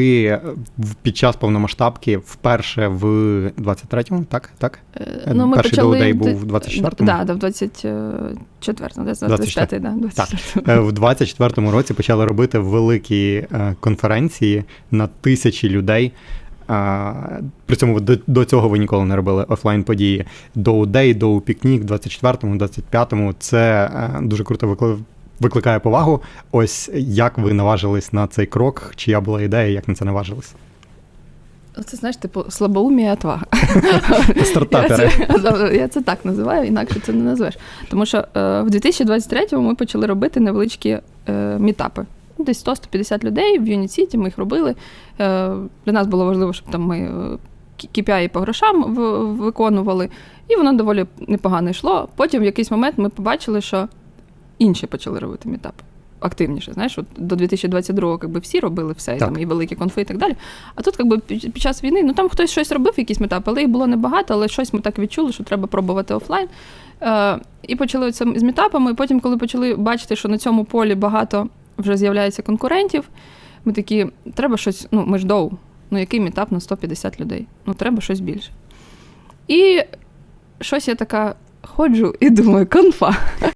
І е, під час повномасштабки вперше в 23-му, так? Так? Е, Ну, ми Перший почали доудей був в 24-му? Да, да, в 24-му, десь 25-й, да, 24-й. Е, В 24-му році почали робити великі е, конференції на тисячі людей. При цьому до, до цього ви ніколи не робили офлайн події. До Day, до Пікнік, 24-му, 25-му. Це е, дуже круто викли- викликає повагу. Ось як ви наважились на цей крок, чия була ідея, як на це наважились? Це знаєш, типу, слабоумія і отвага. Стартапери. Я це, я це так називаю, інакше це не назвеш. Тому що е, в 2023-му ми почали робити невеличкі е, мітапи. Ну, Десь 100-150 людей в Юніт-Сіті, ми їх робили. Е, для нас було важливо, щоб там ми е, KPI по грошам в- виконували, і воно доволі непогано йшло. Потім в якийсь момент ми побачили, що інші почали робити мітапи. Активніше, знаєш, от до 2022-го якби всі робили все, і, Так. там, і великі конфи, і так далі. А тут, якби під, час війни, ну там хтось щось робив, якісь метапи, але їх було небагато, але щось ми так відчули, що треба пробувати офлайн. Е, і почали це з метапами. І потім, коли почали бачити, що на цьому полі багато вже з'являється конкурентів, ми такі, треба щось, ну ми ж доу, ну який метап на 150 людей? Ну треба щось більше. І щось я така ходжу і думаю, конфа.